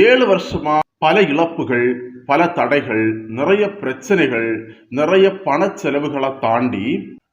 ஏழு வருஷமா பல இழப்புகள் பல தடைகள் நிறைய பிரச்சனைகள் நிறைய பண செலவுகளை தாண்டி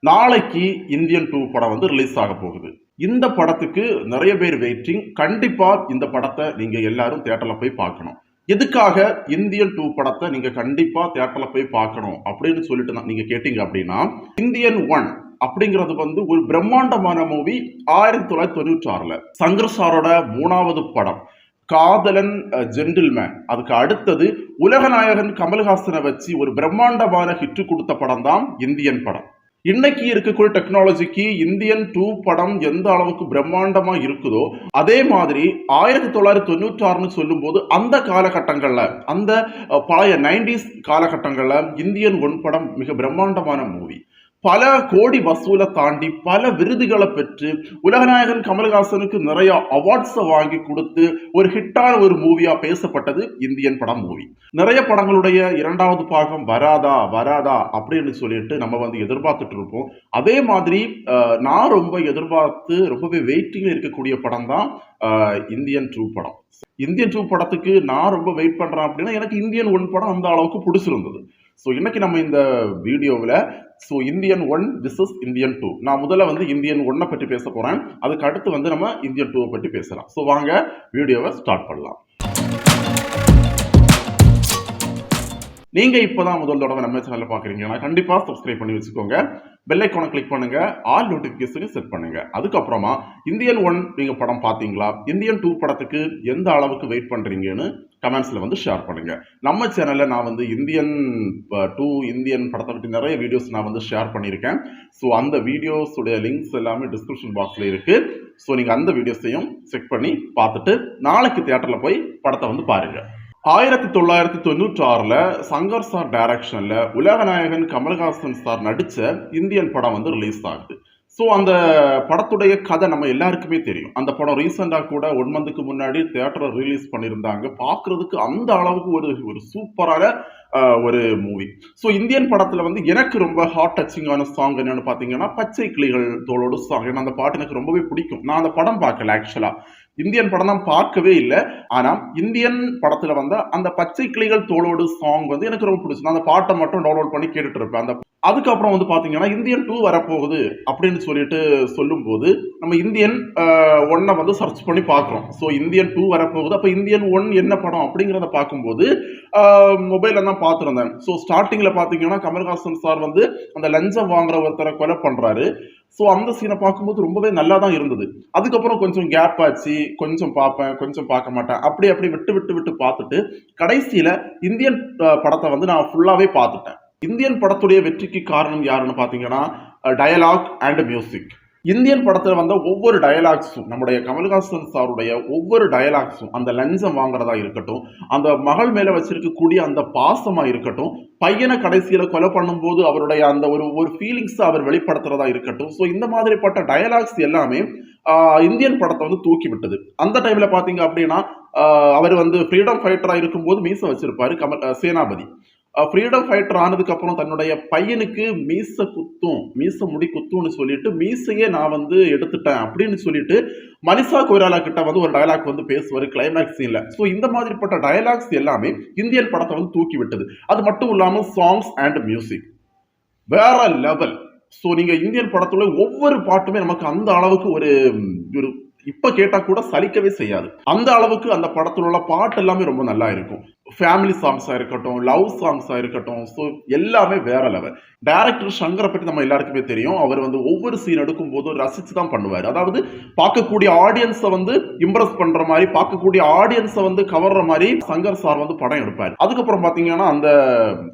நாளைக்கு இந்தியன் டூ படம் வந்து ரிலீஸ் ஆக போகுது. இந்த படத்துக்கு நிறைய பேர் வெயிட்டிங் கண்டிப்பா இந்த படத்தை நீங்க எல்லாரும் தேட்டரில் போய் பார்க்கணும். எதுக்காக இந்தியன் டூ படத்தை நீங்க கண்டிப்பா தேட்டரில் போய் பார்க்கணும் அப்படின்னு சொல்லிட்டு நான் நீங்க கேட்டீங்க அப்படின்னா இந்தியன் ஒன் அப்படிங்கிறது வந்து ஒரு பிரம்மாண்டமான மூவி ஆயிரத்தி தொள்ளாயிரத்தி தொண்ணூற்றி ஆறுல சங்கர் சாரோட மூணாவது படம். காதலன் ஜென்டில்மேன் அதுக்கு அடுத்தது உலகநாயகன் கமல்ஹாசனை வச்சு ஒரு பிரம்மாண்டமான ஹிட் கொடுத்த படம் தான் இந்தியன் படம். இன்னைக்கு இருக்கக்கூடிய டெக்னாலஜிக்கு இந்தியன் டூ படம் எந்த அளவுக்கு பிரம்மாண்டமா இருக்குதோ அதே மாதிரி ஆயிரத்தி தொள்ளாயிரத்தி தொண்ணூற்றி ஆறுன்னு சொல்லும்போது அந்த காலகட்டங்கள்ல அந்த பழைய நைன்டிஸ் காலகட்டங்கள்ல இந்தியன் ஒன் படம் மிக பிரம்மாண்டமான மூவி பல கோடி வசூலை தாண்டி பல விருதுகளை பெற்று உலகநாயகன் கமல்ஹாசனுக்கு நிறைய அவார்ட்ஸை வாங்கி கொடுத்து ஒரு ஹிட்டான ஒரு மூவியா பேசப்பட்டது இந்தியன் படம் மூவி நிறைய படங்களுடைய இரண்டாவது பாகம் வராதா வராதா அப்படின்னு சொல்லிட்டு நம்ம வந்து எதிர்பார்த்துட்டு இருப்போம். அதே மாதிரி நான் ரொம்ப எதிர்பார்த்து ரொம்பவே வெயிட்டிங்ல இருக்கக்கூடிய படம் தான் இந்தியன் டூ படம். இந்தியன் டூ படத்துக்கு நான் ரொம்ப வெயிட் பண்றேன் அப்படின்னா எனக்கு இந்தியன் ஒன் படம் அந்த அளவுக்கு பிடிச்சிருந்தது. ஸோ இன்னைக்கு நம்ம இந்த வீடியோவில் so Indian one this is Indian two நான் முதல்ல வந்து இந்தியன் ஒன்னை பற்றி பேச போகிறேன் அதுக்கு அடுத்து வந்து நம்ம இந்தியன் டூவை பற்றி பேசலாம். ஸோ வாங்க வீடியோவை ஸ்டார்ட் பண்ணலாம். நீங்க இப்பதான் முதல் தடவை நம்ம சேனல்ல பாக்குறீங்கன்னா கண்டிப்பா சப்ஸ்கிரைப் பண்ணி வச்சுக்கோங்க. பெல் ஐக்கானை கிளிக் பண்ணுங்க. ஆல் நோட்டிபிகேஷனுக்கு செட் பண்ணுங்க. அதுக்கப்புறமா இந்தியன் ஒன் நீங்க படம் பாத்தீங்களா? இந்தியன் டூ படத்துக்கு எந்த அளவுக்கு வெயிட் பண்றீங்கன்னு கமெண்ட்ஸ்ல வந்து ஷேர் பண்ணுங்க. நம்ம சேனல்ல நான் வந்து இந்தியன் டூ இந்தியன் படத்தை பற்றி நிறைய வீடியோஸ் நான் வந்து ஷேர் பண்ணியிருக்கேன். ஸோ அந்த வீடியோஸுடைய லிங்க்ஸ் எல்லாமே டிஸ்கிரிப்ஷன் பாக்ஸ்ல இருக்கு. ஸோ நீங்க அந்த வீடியோஸையும் செக் பண்ணி பார்த்துட்டு நாளைக்கு தியேட்டர்ல போய் படத்தை வந்து பாருங்க. ஆயிரத்தி தொள்ளாயிரத்தி தொண்ணூற்றி ஆறில் சங்கர் சார் டைரக்ஷனில் உலகநாயகன் கமல்ஹாசன் சார் நடித்த இந்தியன் படம் வந்து ரிலீஸ் ஆகுது. ஸோ அந்த படத்துடைய கதை நம்ம எல்லாருக்குமே தெரியும். அந்த படம் ரீசெண்டாக கூட ஒன் மந்த்துக்கு முன்னாடி தேட்டரை ரிலீஸ் பண்ணியிருந்தாங்க. பார்க்குறதுக்கு அந்த அளவுக்கு ஒரு ஒரு சூப்பரான ஒரு மூவி ஸோ இந்தியன் படத்தில் வந்து எனக்கு ரொம்ப ஹார்ட் டச்சிங்கான சாங் என்னென்னு பார்த்தீங்கன்னா பச்சை கிளிகள் தோளோடு சாங் ஏன்னா அந்த பாட்டு எனக்கு ரொம்பவே பிடிக்கும். நான் அந்த படம் பார்க்கல ஆக்சுவலாக இந்தியன் படம் தான் பார்க்கவே இல்லை. ஆனால் இந்தியன் படத்தில் வந்த அந்த பச்சை கிளிகள் தோளோடு சாங் வந்து எனக்கு ரொம்ப பிடிச்சி நான் அந்த பாட்டை மட்டும் டவுன்லோட் பண்ணி கேட்டுட்டு இருப்பேன். அந்த அதுக்கப்புறம் வந்து பார்த்தீங்கன்னா இந்தியன் டூ வரப்போகுது அப்படின்னு சொல்லிட்டு சொல்லும்போது நம்ம இந்தியன் ஒன்னை வந்து சர்ச் பண்ணி பார்க்குறோம். ஸோ இந்தியன் டூ வரப்போகுது. அப்போ இந்தியன் ஒன் என்ன படம் அப்படிங்கிறத பார்க்கும்போது மொபைலில் தான் பார்த்துருந்தேன். ஸோ ஸ்டார்டிங்கில் பார்த்தீங்கன்னா கமல்ஹாசன் சார் வந்து அந்த லஞ்சம் வாங்குற ஒருத்தரை கொலை பண்ணுறாரு ஸோ அந்த சீனை பார்க்கும்போது ரொம்பவே நல்லா தான் இருந்தது. அதுக்கப்புறம் கொஞ்சம் கேப் ஆச்சு. கொஞ்சம் பார்ப்பேன் கொஞ்சம் பார்க்க மாட்டேன். அப்படி அப்படி விட்டு விட்டு விட்டு பார்த்துட்டு கடைசியில் இந்தியன் படத்தை வந்து நான் ஃபுல்லாகவே பார்த்துட்டேன். இந்தியன் படத்துடைய வெற்றிக்கு காரணம் யாருன்னு பார்த்தீங்கன்னா டயலாக் அண்ட் மியூசிக் இந்தியன் படத்தில் வந்த ஒவ்வொரு டயலாக்ஸும் நம்முடைய கமல்ஹாசன் சாருடைய ஒவ்வொரு டயலாக்ஸும் அந்த லஞ்சம் வாங்குறதா இருக்கட்டும் அந்த மகள் மேலே வச்சிருக்கக்கூடிய அந்த பாசமாக இருக்கட்டும் பையனை கடைசியில் கொலை பண்ணும்போது அவருடைய அந்த ஒரு ஒரு ஃபீலிங்ஸை அவர் வெளிப்படுத்துறதா இருக்கட்டும். ஸோ இந்த மாதிரிப்பட்ட டயலாக்ஸ் எல்லாமே இந்தியன் படத்தை வந்து தூக்கி விட்டது அந்த டைமில் பார்த்தீங்க அப்படின்னா அவர் வந்து ஃப்ரீடம் ஃபைட்டராக இருக்கும்போது மீச வச்சிருப்பாரு கமல் சேனாபதி. ஃப்ரீடம் ஃபைட்டர் ஆனதுக்கப்புறம் தன்னுடைய பையனுக்கு மீச குத்தும் மீச முடி குத்தும்னு சொல்லிட்டு மீசையே நான் வந்து எடுத்துட்டேன் அப்படின்னு சொல்லிட்டு மனிஷா கொய்ராலா கிட்ட வந்து ஒரு டயலாக் வந்து பேசுவார் கிளைமேக்ஸ் சீன்ல ஸோ இந்த மாதிரிப்பட்ட டயலாக்ஸ் எல்லாமே இந்தியன் படத்தை வந்து தூக்கி விட்டது. அது மட்டும் இல்லாமல் சாங்ஸ் அண்ட் மியூசிக் வேற லெவல் ஸோ நீங்க இந்தியன் படத்துல ஒவ்வொரு பாட்டுமே நமக்கு அந்த அளவுக்கு ஒரு ஒரு இப்ப கேட்டா கூட சலிக்கவே செய்யாது. அந்த அளவுக்கு அந்த படத்துல உள்ள பாட்டு எல்லாமே ரொம்ப நல்லா இருக்கும். ஃபேமிலி சாங்ஸாக இருக்கட்டும் லவ் சாங்ஸாக இருக்கட்டும் ஸோ எல்லாமே வேற லெவல் டேரக்டர் சங்கரை பற்றி நம்ம எல்லாருக்குமே தெரியும். அவர் வந்து ஒவ்வொரு சீன் எடுக்கும் போதும் ரசித்து தான் பண்ணுவார். அதாவது பார்க்கக்கூடிய ஆடியன்ஸை வந்து இம்ப்ரெஸ் பண்ணுற மாதிரி பார்க்கக்கூடிய ஆடியன்ஸை வந்து கவர்ற மாதிரி சங்கர் சார் வந்து படம் எடுப்பார். அதுக்கப்புறம் பார்த்தீங்கன்னா அந்த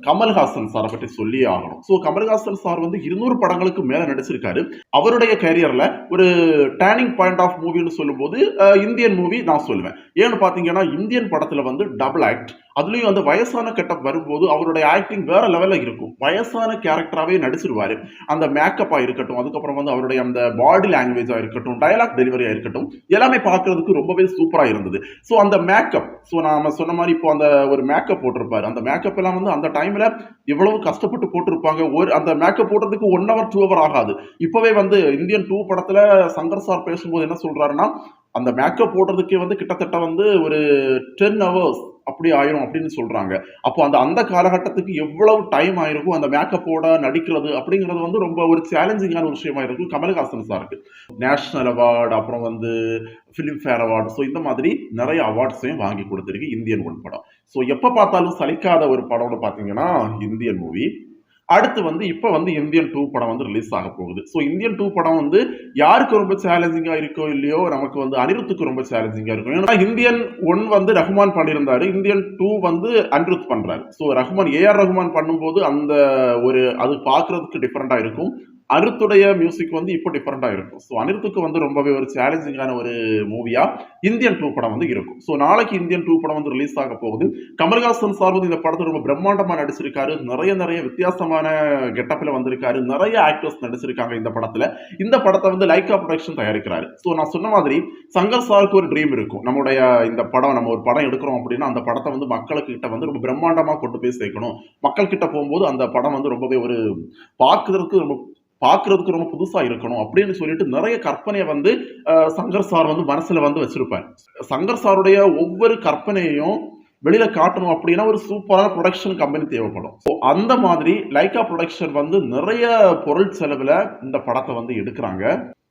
கமல்ஹாசன் சாரை பற்றி சொல்லியே ஆகணும். ஸோ கமல்ஹாசன் சார் வந்து இருநூறு படங்களுக்கு மேலே நடிச்சிருக்காரு. அவருடைய கரியரில் ஒரு டேர்னிங் பாயிண்ட் ஆஃப் மூவின்னு சொல்லும்போது இந்தியன் மூவி நான் சொல்லுவேன். ஏன்னு பார்த்தீங்கன்னா இந்தியன் படத்தில் வந்து டபுள் ஆக்ட் அதுலேயும் அந்த வயசான கெட்டப் வரும்போது அவருடைய ஆக்டிங் வேற லெவலில் இருக்கும். வயசான கேரக்டராகவே நடிச்சிருவார். அந்த மேக்கப்பாக இருக்கட்டும் அதுக்கப்புறம் வந்து அவருடைய அந்த பாடி லாங்குவேஜாக இருக்கட்டும் டயலாக் டெலிவரியாக இருக்கட்டும் எல்லாமே பார்க்கறதுக்கு ரொம்பவே சூப்பராக இருந்தது. ஸோ அந்த மேக்கப் ஸோ நாம சொன்ன மாதிரி இப்போ அந்த ஒரு மேக்கப் போட்டிருப்பாரு. அந்த மேக்கப் எல்லாம் வந்து அந்த டைமில் எவ்வளவு கஷ்டப்பட்டு போட்டிருப்பாங்க. ஒரு அந்த மேக்கப் போடுறதுக்கு ஒன் ஹவர் டூ ஹவர் ஆகாது. இப்போவே வந்து இந்தியன் டூ படத்தில் சங்கர் சார் பேசும்போது என்ன சொல்கிறாருன்னா அந்த மேக்கப் போடுறதுக்கே வந்து கிட்டத்தட்ட வந்து ஒரு டென் ஹவர்ஸ் அப்படி ஆயிரும் அப்படின்னு சொல்றாங்க. அப்போ அந்த அந்த காலகட்டத்துக்கு எவ்வளவு டைம் ஆயிருக்கும்? அந்த மேக்கப்போட நடிக்கிறது அப்படிங்கிறது வந்து ரொம்ப ஒரு சேலஞ்சிங்கான ஒரு விஷயமா இருக்கும். கமல்ஹாசன் சாருக்கு நேஷனல் அவார்டு அப்புறம் வந்து ஃபிலிம்ஃபேர் அவார்டு ஸோ இந்த மாதிரி நிறைய அவார்ட்ஸையும் வாங்கி கொடுத்துருக்கு இந்தியன் ஒன் படம். ஸோ எப்போ பார்த்தாலும் சலிக்காத ஒரு படம்னு பார்த்தீங்கன்னா இந்தியன் மூவி அடுத்து வந்து இப்போ வந்து இந்தியன் டூ படம் வந்து ரிலீஸ் ஆக போகுது. ஸோ இந்தியன் டூ படம் வந்து யாருக்கு ரொம்ப சேலஞ்சிங்காக இருக்கோ இல்லையோ நமக்கு வந்து அனிருத்துக்கு ரொம்ப சேலஞ்சிங்காக இருக்கும். ஏன்னா இந்தியன் ஒன் வந்து ரஹ்மான் பண்ணியிருந்தாரு. இந்தியன் டூ வந்து அனிருத் பண்ணுறாரு ஸோ ரஹ்மான் ஏஆர் ரஹ்மான் பண்ணும்போது அந்த ஒரு அது பார்க்குறதுக்கு டிஃப்ரெண்டாக இருக்கும். அருத்துடைய மியூசிக் வந்து இப்போ டிஃப்ரெண்டாக இருக்கும். ஸோ அனிருத்துக்கு வந்து ரொம்பவே ஒரு சேலஞ்சிங்கான ஒரு மூவியாக இந்தியன் டூ படம் வந்து இருக்கும். ஸோ நாளைக்கு இந்தியன் டூ படம் வந்து ரிலீஸ் ஆக போகுது. கமல்ஹாசன் சார் வந்து இந்த படத்தை ரொம்ப பிரம்மாண்டமாக நடிச்சிருக்காரு. நிறைய நிறைய வித்தியாசமான கெட்டப்பில் வந்திருக்காரு. நிறைய ஆக்டர்ஸ் நடிச்சிருக்காங்க இந்த படத்தில். இந்த படத்தை வந்து லைக்கா ப்ரொடக்ஷன் தயாரிக்கிறாரு. ஸோ நான் சொன்ன மாதிரி சங்கர் சாருக்கு ஒரு ட்ரீம் இருக்கும். நம்முடைய இந்த படம் நம்ம ஒரு படம் எடுக்கிறோம் அப்படின்னா அந்த படத்தை வந்து மக்களுக்கிட்ட வந்து ரொம்ப பிரம்மாண்டமாக கொண்டு போய் சேர்க்கணும். மக்கள்கிட்ட போகும்போது அந்த படம் வந்து ரொம்பவே ஒரு பார்க்குறதுக்கு ரொம்ப பார்க்கறதுக்கு ரொம்ப புதுசா இருக்கணும் அப்படின்னு சொல்லிட்டு நிறைய கற்பனையை வந்து சங்கர் சார் வந்து மனசுல வந்து வச்சிருப்பார். சங்கர் சாருடைய ஒவ்வொரு கற்பனையையும் வெளியில காட்டணும் அப்படின்னா ஒரு சூப்பரான ப்ரொடக்ஷன் கம்பெனி தேவைப்படும். ஸோ அந்த மாதிரி லைக்கா ப்ரொடக்ஷன் வந்து நிறைய பொருள் செலவுல இந்த படத்தை வந்து எடுக்கிறாங்க.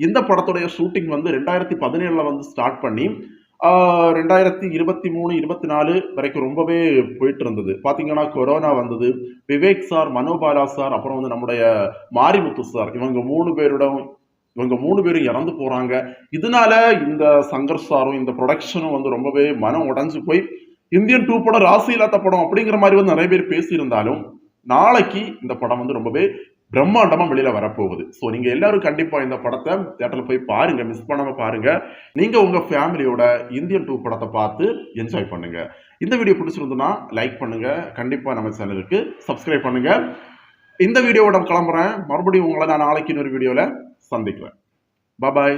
இந்த படத்துடைய ஷூட்டிங் வந்து ரெண்டாயிரத்தி பதினேழுல வந்து ஸ்டார்ட் பண்ணி ரெண்டாயிரத்தி இருபத்தி மூணு இருபத்தி நாலு வரைக்கும் ரொம்பவே போயிட்டு இருந்தது பார்த்தீங்கன்னா கொரோனா வந்தது. விவேக் சார் மனோபாலா சார் அப்புறம் வந்து நம்முடைய மாரிமுத்து சார். இவங்க மூணு பேரிடம் இவங்க மூணு பேரும் இறந்து போகிறாங்க இதனால இந்த சங்கர் சாரும் இந்த ப்ரொடக்ஷனும் வந்து ரொம்பவே மனம் உடஞ்சு போய் இந்தியன் டூ படம் ராசி இல்லாத படம் அப்படிங்கிற மாதிரி வந்து நிறைய பேர் பேசியிருந்தாலும் நாளைக்கு இந்த படம் வந்து ரொம்பவே பிரம்மாண்டமா வெளியில வரப்போகுது. ஸோ நீங்க எல்லாரும் கண்டிப்பா இந்த படத்தை தேட்டர்ல போய் பாருங்க மிஸ் பண்ணாம பாருங்க. நீங்க உங்க ஃபேமிலியோட இந்தியன் டூ படத்தை பார்த்து என்ஜாய் பண்ணுங்க. இந்த வீடியோ பிடிச்சிருந்துன்னா லைக் பண்ணுங்க. கண்டிப்பா நம்ம சேனலுக்கு சப்ஸ்கிரைப் பண்ணுங்க. இந்த வீடியோவோட கிளம்புறேன். மறுபடியும் உங்களை நான் நாளைக்கு இன்னொரு வீடியோவில் சந்திக்கிறேன். பாய்